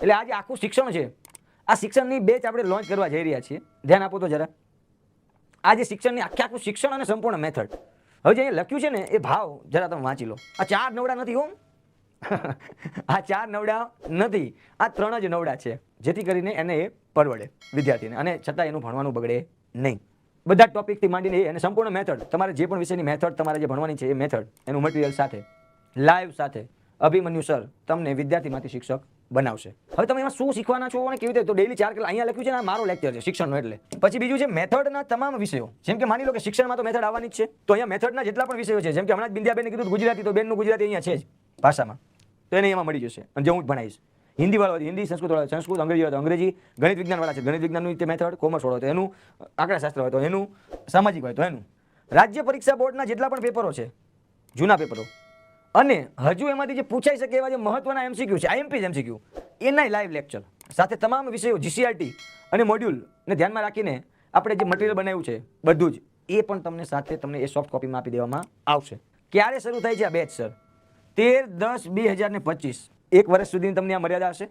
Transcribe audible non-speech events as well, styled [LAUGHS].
એટલે આ જે આખું શિક્ષણ છે. આ શિક્ષણની બેચ આપણે લોન્ચ કરવા જઈ રહ્યા છીએ. ધ્યાન આપો તો જરા. આ જે શિક્ષણની આખે આખું શિક્ષણ અને સંપૂર્ણ મેથડ હવે જે લખ્યું છે ને, એ ભાવ જરા તમે વાંચી લો. આ ચાર નવડા નથી હોમ. [LAUGHS] આ ચાર નવડા નથી. આ ત્રણ જ નવડા છે. જેથી કરીને એને એ પરવડે વિદ્યાર્થીને. અને છતાં એનું ભણવાનું બગડે નહીં. બધા ટોપિકથી માંડીને એ અને સંપૂર્ણ મેથડ તમારે જે પણ વિષયની મેથડ તમારે જે ભણવાની છે એ મેથડ એનું મટીરિયલ સાથે લાઈવ સાથે, અભિમન્યુ સર તમને વિદ્યાર્થીમાંથી શિક્ષક બનાવશે. હવે તમે એમાં શું શીખવાના છો અને કેવી રીતે? તો ડેલી ચાર કલાક અહીંયા લખ્યું છે ને મારો લેક્ચર છે, શિક્ષણનો એટલે. પછી બીજું છે, મેથડના તમામ વિષયો. જેમ કે માની લો કે શિક્ષણમાં તો મેથડ આવવાની જ છે. તો અહીંયા મેથડના જેટલા પણ વિષયો છે, જેમ કે હમણાં જ બિંદ્યાબેને કીધું ગુજરાતી તો બેનનું ગુજરાતી અહીંયા છે જ ભાષામાં. તો એને એમાં મળી જશે. અને જે હું જ ભણાવીશ. હિન્દી વાળો હિન્દી સંસ્કૃત વાળો, સંસ્કૃત, અંગ્રેજી તો અંગ્રેજી, ગણિત વિજ્ઞાન વાળા છે. ગણિત વિજ્ઞાનનું તે મેથડ, કોમર્સ વાળો તો એનું આંકડાશાસ્ત્ર હોય તો એનું, સામાજિક હોય તો એનું. રાજ્ય પરીક્ષા બોર્ડના જેટલા પણ પેપરો છે, જૂના પેપરો અને હજુ એમાંથી જે પૂછાઈ શકે એવા જે મહત્વના એમસીક્યુ છે I M P M C Q એનાય live lecture સાથે તમામ વિષયો જીસીઆરટી અને મોડ્યુલને ધ્યાનમાં રાખીને આપણે જે મટીરિયલ બનાવ્યું છે, બધું જ, એ પણ તમને સાથે તમને એ સોફ્ટ કોપીમાં આપી દેવામાં આવશે. ક્યારે શરૂ થાય છે આ બેચ સર તેર દસ બે હજાર ને પચીસ. એક વર્ષ સુધીની તમને આ મર્યાદા હશે?